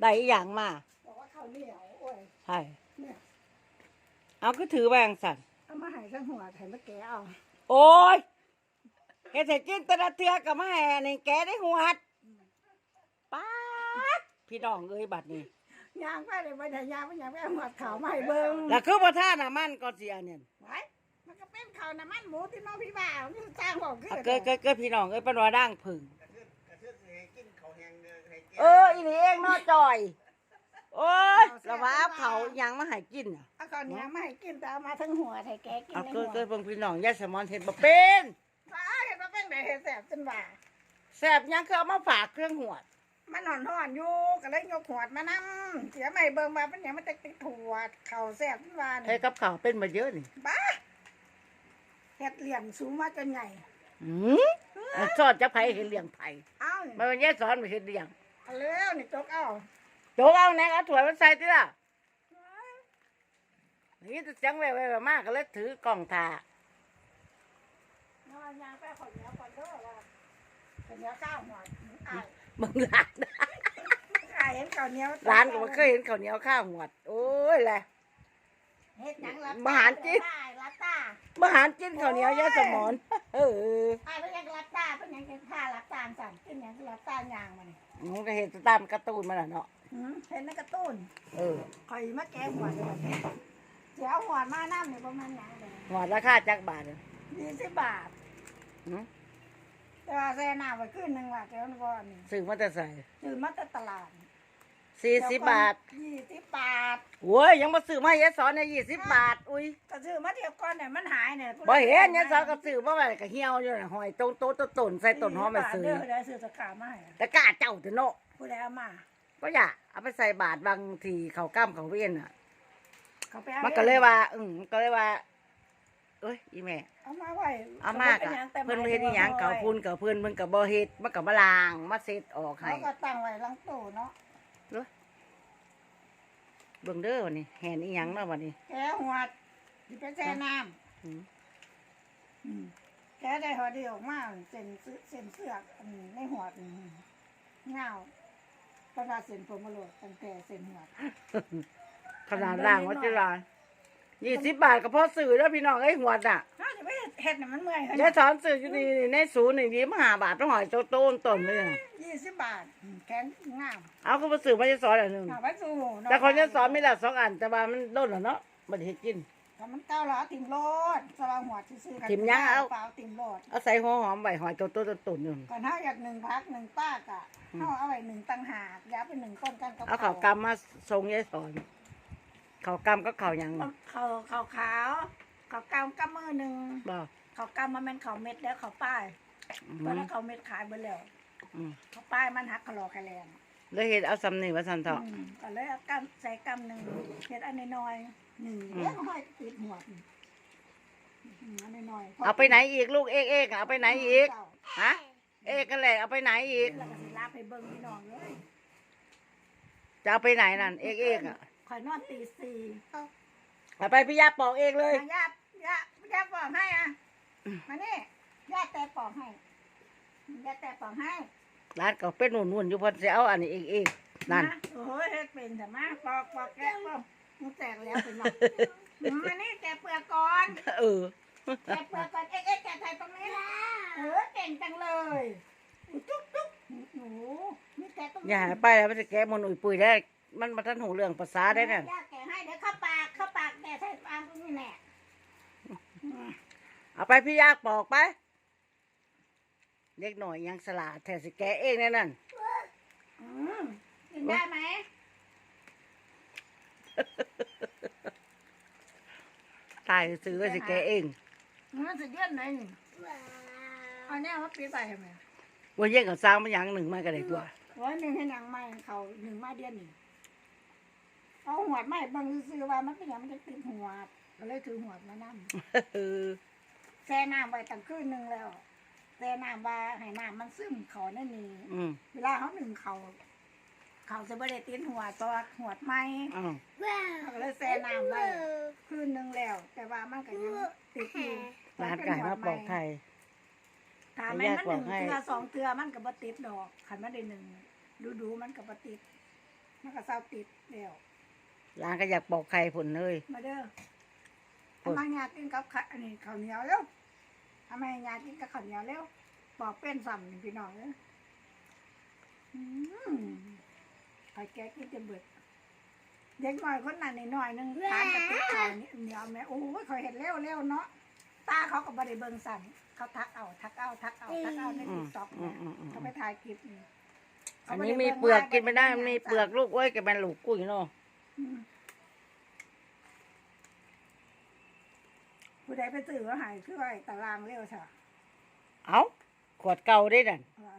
ได้อีหยังมาบอกว่าข้าวเหนียวโอ้ยใช่เนี่ยเอาก็ถือแวจังสั่นเอามาให้ทั้งหัวไถ่มาแกะเอาโอ้ยเฮ็ดให้กินแตละเทือกับมาแห่นี่แกได้หัวดป๊าดพี่น้องเอ้ยบัดนี้ ยางไปเลยไปไหนยางไปยางไปเอาหัวขาวมาให้เบิ่งแล้วคือบ่ท่าน้ำมันก่อนสิอันเนี่ยไว้มันก็เป็นข้าวน้ำมันหมูที่น้องพี่บ่าวนี่จ้างบอกคือเอาเกิดเกิดเกิดพี่น้องเอ้ยเป็นว่าด่างผึ่งกระเทือนกระเทือนสิให้กินเขาวแห้งเด้อให้แกเอออีนี่เองเนาะจ อยโอ้ยแล้วว่าเอาเขาหยังมาให้กินอะเอาข้าวเหนียวมาให้กินแต่เอามาทั้งหัวไถ่แกะกินเอาในเกิหัดวเกิดเบิ่งพี่น้องยายสมอนเฮ็ดบ่เป็นว้าเห็นว่าเป็นไหนเห็นแสบจนว่าแซ่บหยังคือเอามาฝากเครื่องหัวด มันหอนหอนๆอยู่ก็เลยยกหัวมานั่เสียใหม่เบิ่งมาเป็นหยังมันจะติดหัวเข่าแสบจนว่าเฮ็ดนี่กับข้าวเป็นมาเยอะนี่บ้าเฮ็ดเหลี่ยมสูงมาจนใหญ่หืมอันสอนจะไผเฮ็ดเลี้ยงไผเอ้ามันเป็นยายสอนมาเฮ็ดเลี้ยงเอาเร็วนี่จกเอา โจกเอาแหนกเอาถ้วยมาใส่ติล่ะนี่จะจังแว่ๆๆมากก็เลยถือกล่องถ่านอนยางไปขอเหนียวก่อนเด้อว่าขอเหนียวข้าวหน่อยอายมึงหลานอายเห็นข้าวเหนียวร้านก็บ่เคยเห็นข้าวเหนียวข้าวหวด โอ้ยแหละ เฮ็ดหยังรับมาหารกินตารับตามาหารกินข้าวเหนียวยายสมอนเอออายเพิ่นยังรับตาเพิ่นยังกินข้ารับตาสั่นกินหยังก็รับตายางมานี่มันก็เห็นตามการ์ตูนมันน่ะเนาะหืมเห็นในการ์ตูนเออข่อยมาแกงหัวเลยบัดนี้เดี๋ยวหัวมาน้ำนี่บ่แม่นหยังเลยหวดราคาจักบาทเลยยี่สิบบาทหืมแต่ว่าแซ่น้ำไว้ขึ้นหนึ่งว่าเดี๋ยวมันก็นี่ซื้อมาแต่ใส่ซื้อมาจากตลาด สี่สิบบาทยี่สิบบาทโอ้ยยังมาซื้อมาให้ยายสอนในยี่สิบบาท อุ้ยก็ซื้อมาเดียวก่อนเนี่ยมันหายเนี่ยบ่เห็นยายสอนก็ซื้อมาไว้ก็เหี่ยวอยู่น่ะหอยต้นโตต้นต้นใส่ต้นหอมไปซื้อเด้อได้ซื้อตะกร้ามาให้แต่กล้าเจ้าเถอะเนาะผู้ใดเอามาก็อย่าเอาไปใส่บาทบางทีเขากล้ามเขาเวียนอะเขาไปอามันก็เลยว่าอืมมันก็เลยว่าเอ้ยอีแม่เอามาไว้เอามากอะเพิ่นบ่เฮ็ดอีหยังเก่าพูนเก่าเพิ่นเพิ่นก็บ่เฮ็ดมันก็มาล้างมาเซ็ตออกให้เขาก็ตั้งไว้หลังตู้เนาะ เบิ่งเด้อวันนี้แหนอีหยังเนาะวันนี้แกหัวที่เป็นแช่น้อืมำอืมแกได้หอเดียวออกมาเส้นเสื้อเส้นเสือกอันในหัวนี่เงาประดาเส้นผมมาโหลดตั้งแต่เส้นหัวขนาดล่างว่าจะลานยี่สิบบาทก็พอซื้อแล้วพี่น้องไอ้ยหัวน่ะเขาจะไป เฮ็ดน่ะมันเมื่อยเขายายสอนซื้ออยู่นี่ในศูนย์นี่ยี่สิบห้าบาทต้องหอยโตโต้นต้นเลยน่ะยี่สิบบาทอืมแขนงามเอาก็มาซื้อมายายสอนอันหนึงเอาไว้สู้เาะแต่คนยายสอนมีละสองอันแต่ว่ามันโดนแล้วเนาะมันเฮ็ดกิน ถ้ามันเก้าหรอติ่มโลดสว่างหัวซื่อๆกันติ่มยังเอาเปล่าติ่มโลดเอาใส่หัวหอมใบหอยโตโต้ต้นต้นอยู่ก่อนเฮาอยากหนึ่งพักหนึ่งป้ากะเฮาเอาไว้หนึ่งตังหากอย่าไปหนึ่งต้นกันกับเอาข้าวกำมาส่งยายสอนข้าวกำก็ข้าวหยังเขาเขาขาว เขากำกำมือหนึ่งบ่เขากำมาเป็นเขาเม็ดแล้วเขาป้ายอืเพราะมถ้าเขาเม็ดขายไปแล้วอืมเขาป้ายมันหักเขาหลอกแคลงแล้วเฮ็ดเอาสำนี่ว่าซั่นเถาะอืมก็เลยเอากำใส่กำหนึ่งเฮ็ดอันน้อยๆหนึ่งอืมเลี้ยงห้อยติดหัวอืมอันน้อยๆเอาไปไหนอีกลูกเอกเอกเอาไปไหนอีกฮะเอกกันแหละเอาไปไหนอีกแล้วก็สิลาไปเบิ่งพี่น้องเลยจะเอาไปไหนนั่นเอกเอกอะคอยนอนตีสี่เอาไปพี่ยาปอกเองเลยมาญา ติญาติญาติปอกให้อะมานี่ญาติแต่ปอกให้ญาติแต่ปอกให้ร้านก็เป็นหนุ่นๆอยู่เพิ่นสิเอาอันนี้เอกเอกนั่นะโอ้ยเฮ็ดเป็นแต่มาปอกปอกแกะปอกมันแตกแล้วเป็นหรอกมานี่แกะเปลือกก่อนเออแกะเปลือกก่อนเอ๊ะเอ๊ะแกะใส่ตรงนี้นะเออเก่งจังเลยจุ๊บจุ๊บหนูนี่แกะตรงนี้อย่าหายไปแล้วมันจะแก้มนอุ่ยปุยได้มันมาทันหูเรื่องภาษาได้นั่นญาติแกะให้เดี๋ยวเข้าปากเข้าปากแกะใส่ปากตรงนี้แน่ เอาไปพี่ยาปอกไป เล็กหน่อยยังสลาดแถสิแกะเองแน่นั่นอืมกินได้ไหมตายซื้อไว้สิแกะเองมันจะเยื่อนไหนนี่เอาเนี่ยมาปิดไปทำไมว่าเย่งกับสร้างมันหยังหนึ่งมาก็ได้ตัวโอ้ยหนึ่งให้หนังใหม่เขาหนึ่งมาเดือนหนึ่งเอาหัวดใหม่บางซื้อว่ามันเป็นอย่างมันจะติดหัวดก็เลยถือหัวดมานั่เออ แช่น้ำไว้ตั้งคืนหนึ่งแล้วแช่น้ำว่าให้น้ำมันซึมเขานั่นนี่อืมเวลาเขาหนึ่งเขาเขาจะไม่ได้ติดหัวตัวหัวดใหม่อ้าวเขาก็เลยแช่น้ำไว้คืนหนึ่งแล้ว แต่ว่ามันก็ยังติดอยู่ร้านไก่มาปอกไข่ถามแม่นมันหนึ่งให้เทือสองเทือมันก็บ่ติดดอกขันมันได้หนึ่งดูดูๆมันก็บ่ติดมันก็เศร้าติดเดียวหลานก็อยากบอกใครผลเลยมาเด้อโอ้ย ทำไมยากินกับข้าวอันนี้ข้าวเหนียวเร็วทำไมยากินกับข้าวเหนียวเร็วปอกเป็นซ้ำนี่พี่น้องเอ้ยอืมไอ้แกกินจนเบิดเด็กน้อยคนนั้นนี่น้อยหนึงทานกะติกข้าวเหนียวแม่โอ้ยเขาเห็นเร็วเร็วเนาะตาเขาก็บ่ได้เบิ่งซ้ำเขาทักเอาทักเอาทักเอาทักเอาในอืติ๊มกต็อกอืเนี่มยอืมอืมเขาไปถ่ายคลิปนี่อันนี้มีเปลือกกินไม่ได้มันมีเปลือกลูกเอ้ยกับแม่ลูกกุ้ยเนาะ อืม ผู้ใดไปซื้อว่าหายคือว่าไอ้ตารางเร็วใช่เอาขวดเก่าได้ดันว่า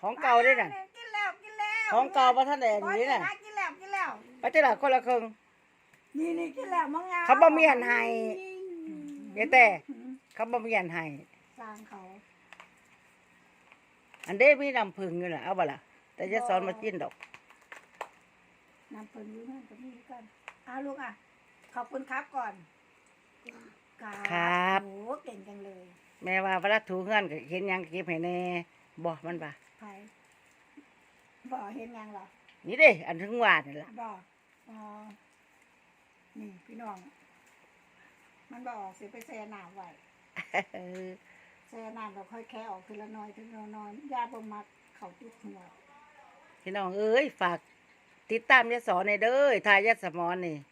ของเก่าได้ดันกินแล้วกินแล้วของเก่าประท่านแดนบ่นี่ได้น่ะนะกินแล้วกินแล้วไปเจ้าหลักคนละครึ่งนี่นี่กินแล้วมังงาเขาบ่มีอันให้เดี๋ยวแต่อืมเขาบ่มีอันให้สร้างเขาอันเด้มีน้ำผึ้งอยู่ล่ะเอาบ่ล่ะแต่จะสอนมากินดอกนำเพิ่นอยู่นั่นก็มีกันอ้าวลูกอะขอบคุณครับก่อน ครับ โอ้เก่งจังเลยแม่ว่าเวลาถูเฮือนก็เห็นหยังก็เก็บให้แน่บ่มันบ่าไผบ่เห็นยังเหรอนี่เด้ อันถึงว่านี่ล่ะบ่อ๋อนี่พี่น้อง มันบ่ออกสิไปแช่น้ำไว้เออแช่น้ำเราค่อยแค่ออกทีละน้อยทีละน้อยยาบ่มักเขาติดหัวพี่น้องเอ้ยฝากติดตามยศในเด้อทายาสมอนนี่ติตาม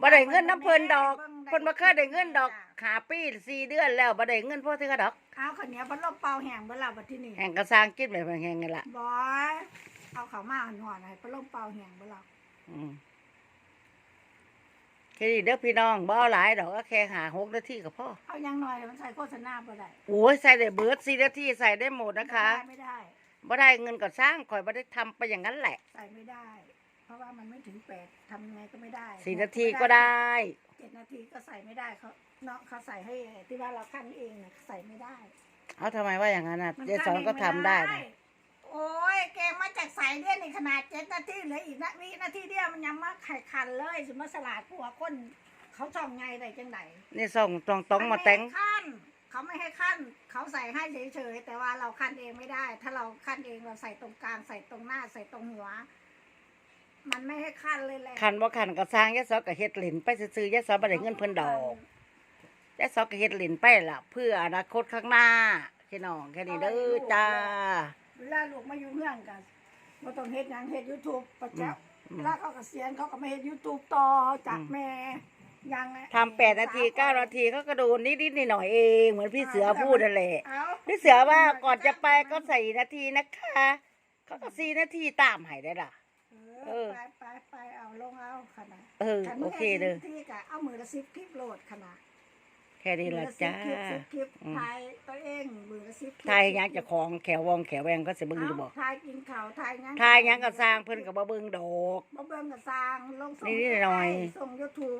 บ่ได้เงินน้ำเพิ่นดอกบิ่งเพิ่นบ่เคยได้เงินดอกหาปีสี่เดือนแล้วบ่ได้เงินพ่อเทื่อดอกเอาข้าวเหนียวบ่ลมเป่าแห้งบ่ล่ะบัดที่นี่แห่งกระสร้างกินแบบแห่งๆนี่ล่ะบ่เอาข้าวมาหอนๆให้บ่ลมเป่าแห้งบ่ล่ะอืมแค่นี้เด้อพี่น้องบ่เอาหลายดอกก็แค่หาหกนาทีก็พอเอายังน้อยมันใส่โฆษณาบ่ได้โอ้ยใส่ได้เบิดสี่นาทีใส่ได้หมดนะคะไม่ได้บ่ได้เงินก็สร้างข่อยบ่ได้ทำไปอย่างนั้นแหละ ใส่ไม่ได้เพ ราะว่ามันไม่ถึงแปดทำยังไงก็ไม่ได้สี่นาทีก็ได้ เจ็ดนาทีก็ใส่ไม่ได้เขาเนาะเขาใส่ให้ที่ว่าเราขั้นเองน่ะใส่ไม่ได้ เอาทำไมว่าอย่างนั้นน่ะมันเจสอนก็ทำได้นะโอ้ยแกงมาจากสายเดียนี่ขนาดเจ็ดนาทีเหลืออีกนะวินาทีเดียวมันยังมาไข่คันเลยสมมติสลัดผัวคนเขาช่องไงได้จังไหนนี่ส่งตรงตรงๆมาแต่งไให้ขั้นเขาไม่ให้ขั้นเขาใส่ให้เฉยๆแต่ว่าเราขั้นเองไม่ได้ ถ้าเราขั้นเองเราใส่ตรงกลางใส่ตรงหน้าใส่ตรงหัว มันไม่ให้ขั้นเลยแหละคันบ่คันก็สร้างยศก็เฮ็ดหลินไปซื่อๆยศบ่ได้เงินเพิ่นดอกยศก็เฮ็ดหลินไปล่ะ เพื่ออนาคตข้างหน้าพี่น้องแค่นี้เด้อจ้าเวลาลูกมาอยู่เพื่อนกันมาต้องเฮ็ดหยังเฮ็ดยูทูบประจำอืมเวลาเขาเกษียณเขาก็มาเฮ็ดยูทูบต่อจากอืมแม่ยังทำแปดนาทีเก้านาทีเขาก็ดูนิดๆหน่อยๆเองเหมือนพี่เสือพูดนั่นแหละเอ้าพี่เสือว่าก่อนจะไปก็ใส่นาทีนะคะเขาก็สี่นาทีตามให้ได้ล่ะ เอเอออไปไปไปเอาลงเอาขนาดเออคันโอมือเคให้เลยสิบที่กะเอามือละสิบคลิปโหลดขนาดแค่นี้ละจ้ามือละสิบคลิปอืมถ่ายตัวเองมือละสิบคลิปทายหยังเจะของแขววองแขวแวงก็สิเบิ่งอยู่บ่เาถ่ายกินข้าวถ่ายหยังทายหยังก็สร้างเพิ่นก็บ่เบิ่งดอกบ่เบิ่งก็สร้างลงส่งนิดๆหน่อยๆส่ง YouTube